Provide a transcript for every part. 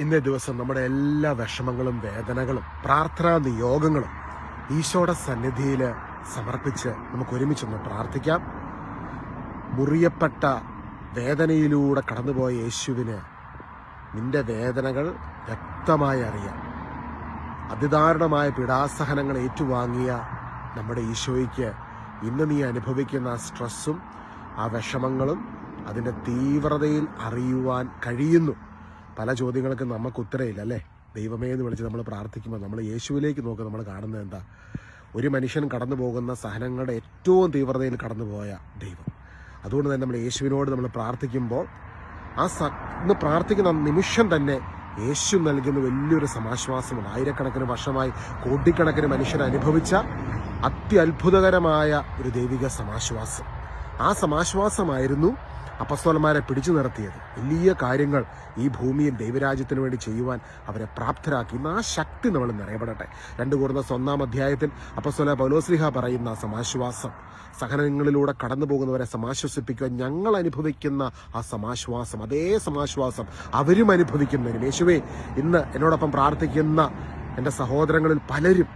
ഇന്നേ ദിവസം നമ്മുടെ എല്ലാ വിഷമങ്ങളും വേദനകളും പ്രാർത്ഥനാ നിയോഗങ്ങളും ഈശോയുടെ സന്നിധിയിൽ സമർപ്പിച്ച് നമുക്ക് ഒരുമിച്ചൊന്ന് പ്രാർത്ഥിക്കാം. മുറിയപ്പെട്ട വേദനയിലൂടെ കടന്നുപോയ യേശുവിന് നിന്റെ വേദനകൾ വ്യക്തമായി അറിയാം. അതിദാരുണമായ പീഡാസഹനങ്ങൾ ഏറ്റുവാങ്ങിയ നമ്മുടെ ഈശോയ്ക്ക് ഇന്ന് നീ അനുഭവിക്കുന്ന സ്ട്രെസ്സും ആ വിഷമങ്ങളും അതിന്റെ തീവ്രതയിൽ അറിയുവാൻ കഴിയുന്നു. പല ചോദ്യങ്ങൾക്കും നമുക്ക് ഉത്തരയില്ല അല്ലേ? ദൈവമേ എന്ന് വിളിച്ച് നമ്മൾ പ്രാർത്ഥിക്കുമ്പോൾ നമ്മൾ യേശുവിലേക്ക് നോക്കുക നമ്മൾ കാണുന്നത് എന്താ? ഒരു മനുഷ്യൻ കടന്നു പോകുന്ന സഹനങ്ങളുടെ ഏറ്റവും തീവ്രതയിൽ കടന്നുപോയ ദൈവം. അതുകൊണ്ട് തന്നെ നമ്മൾ യേശുവിനോട് നമ്മൾ പ്രാർത്ഥിക്കുമ്പോൾ ആ സ ഇന്ന് പ്രാർത്ഥിക്കുന്ന നിമിഷം തന്നെ യേശു നൽകുന്ന വലിയൊരു സമാശ്വാസമുണ്ട് ആയിരക്കണക്കിന് വർഷമായി കോടിക്കണക്കിന് മനുഷ്യർ അനുഭവിച്ച അത്യത്ഭുതകരമായ ഒരു ദൈവിക സമാശ്വാസം. ആ സമാശ്വാസമായിരുന്നു അപ്പസ്തോലന്മാരെ പിടിച്ചു നിർത്തിയത്. വലിയ കാര്യങ്ങൾ ഈ ഭൂമിയിൽ ദൈവരാജ്യത്തിന് വേണ്ടി ചെയ്യുവാൻ അവരെ പ്രാപ്തരാക്കി. ഇന്ന് ആ ശക്തി നമ്മൾ നിറയപ്പെടട്ടെ. രണ്ട് കൂടുന്ന ഒന്നാം അധ്യായത്തിൽ അപ്പസ്തോല പൗലോസ്ലിഹ പറയുന്ന സമാശ്വാസം. സഹനങ്ങളിലൂടെ കടന്നു പോകുന്നവരെ സമാശ്വസിപ്പിക്കുവാൻ ഞങ്ങൾ അനുഭവിക്കുന്ന ആ സമാശ്വാസം അതേ സമാശ്വാസം അവരും അനുഭവിക്കുന്നതിനും. യേശുവേ ഇന്ന് എന്നോടൊപ്പം പ്രാർത്ഥിക്കുന്ന എന്റെ സഹോദരങ്ങളിൽ പലരും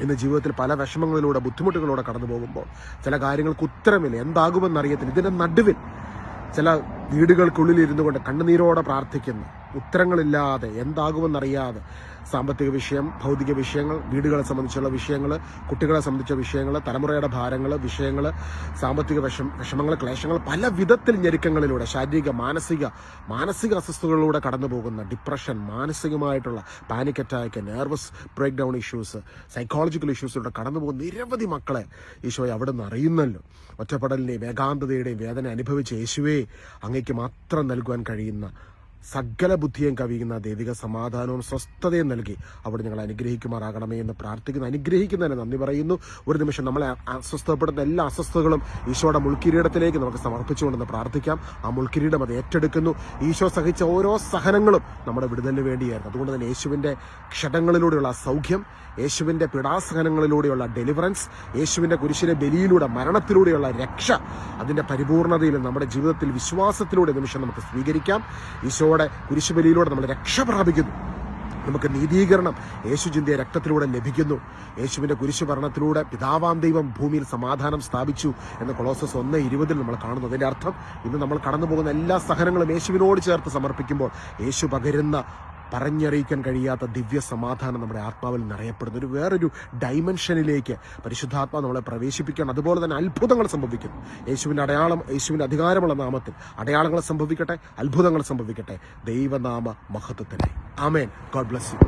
ഇന്ന് ജീവിതത്തിൽ പല വിഷമങ്ങളിലൂടെ ബുദ്ധിമുട്ടുകളിലൂടെ കടന്നു പോകുമ്പോൾ ചില കാര്യങ്ങൾക്ക് ഉത്തരമില്ല. എന്താകുമെന്നറിയത്തില്ല ഇതിന്റെ നടുവിൽ ചില വീടുകൾക്കുള്ളിൽ ഇരുന്നു കൊണ്ട് കണ്ണുനീരോടെ പ്രാർത്ഥിക്കുന്നു. ഉത്തരങ്ങളില്ലാതെ എന്താകുമെന്നറിയാതെ സാമ്പത്തിക വിഷയം ഭൗതിക വിഷയങ്ങൾ വീടുകളെ സംബന്ധിച്ചുള്ള വിഷയങ്ങൾ കുട്ടികളെ സംബന്ധിച്ച വിഷയങ്ങൾ തലമുറയുടെ ഭാരങ്ങൾ വിഷയങ്ങൾ സാമ്പത്തിക വിഷം വിഷമങ്ങൾ ക്ലേശങ്ങൾ പല വിധത്തിൽ ഞെരുക്കങ്ങളിലൂടെ ശാരീരിക മാനസിക മാനസിക അസ്വസ്ഥതകളിലൂടെ കടന്നു പോകുന്ന ഡിപ്രഷൻ മാനസികമായിട്ടുള്ള panic attack nervous breakdown issues psychological ഇഷ്യൂസിലൂടെ കടന്നു പോകുന്ന നിരവധി മക്കളെ ഈശോയെ അവിടെ നിന്ന് അറിയുന്നല്ലോ. ഒറ്റപ്പെടലിന്റെയും ഏകാന്തതയുടെയും വേദന അനുഭവിച്ച യേശുവേ അങ്ങയ്ക്ക് മാത്രം നൽകുവാൻ കഴിയുന്ന സകല ബുദ്ധിയും കവിയുന്ന ദൈവിക സമാധാനവും സ്വസ്ഥതയും നൽകി അവിടെ ഞങ്ങൾ അനുഗ്രഹിക്കുമാറാകണമേ എന്ന് പ്രാർത്ഥിക്കുന്നു. അനുഗ്രഹിക്കുന്നതിന് നന്ദി പറയുന്നു. ഒരു നിമിഷം നമ്മളെ അസ്വസ്ഥപ്പെടുന്ന എല്ലാ അസ്വസ്ഥതകളും ഈശോയുടെ മുൾക്കിരീടത്തിലേക്ക് നമുക്ക് സമർപ്പിച്ചുകൊണ്ടെന്ന് പ്രാർത്ഥിക്കാം. ആ മുൾക്കിരീടം അത് ഏറ്റെടുക്കുന്നു. ഈശോ സഹിച്ച ഓരോ സഹനങ്ങളും നമ്മുടെ വിടുതലിന് വേണ്ടിയായിരുന്നു. അതുകൊണ്ട് തന്നെ യേശുവിന്റെ ക്ഷതങ്ങളിലൂടെയുള്ള സൗഖ്യം യേശുവിന്റെ പിടാസഹനങ്ങളിലൂടെയുള്ള ഡെലിവറൻസ് യേശുവിന്റെ കുരിശിലെ ബലിയിലൂടെ മരണത്തിലൂടെയുള്ള രക്ഷ അതിന്റെ പരിപൂർണതയിൽ നമ്മുടെ ജീവിതത്തിൽ വിശ്വാസത്തിലൂടെ നിമിഷം നമുക്ക് സ്വീകരിക്കാം. ഈശോയുടെ കുരിശുബലിയിലൂടെ നമ്മൾ രക്ഷ പ്രാപിക്കുന്നു. നമുക്ക് നീതീകരണം യേശു ചിന്തിയ രക്തത്തിലൂടെ ലഭിക്കുന്നു. യേശുവിന്റെ കുരിശു ഭരണത്തിലൂടെ പിതാവാം ദൈവം ഭൂമിയിൽ സമാധാനം സ്ഥാപിച്ചു എന്ന കൊളോസസ് ഒന്ന് ഇരുപതിൽ നമ്മൾ കാണുന്നു. അതിന്റെ അർത്ഥം ഇന്ന് നമ്മൾ കടന്നു പോകുന്ന എല്ലാ സഹനങ്ങളും യേശുവിനോട് ചേർത്ത് സമർപ്പിക്കുമ്പോൾ യേശു പകരുന്ന പറഞ്ഞറിയിക്കാൻ കഴിയാത്ത ദിവ്യ സമാധാനം നമ്മുടെ ആത്മാവിൽ നിറയപ്പെടുന്നു. ഒരു വേറൊരു ഡൈമെൻഷനിലേക്ക് പരിശുദ്ധാത്മാ നമ്മളെ പ്രവേശിപ്പിക്കണം അതുപോലെ തന്നെ അത്ഭുതങ്ങൾ സംഭവിക്കുന്നു. യേശുവിന്റെ അടയാളം യേശുവിന്റെ അധികാരമുള്ള നാമത്തിൽ അടയാളങ്ങൾ സംഭവിക്കട്ടെ അത്ഭുതങ്ങൾ സംഭവിക്കട്ടെ. ദൈവനാമ മഹത്വത്തിനായി ആമേൻ. God bless you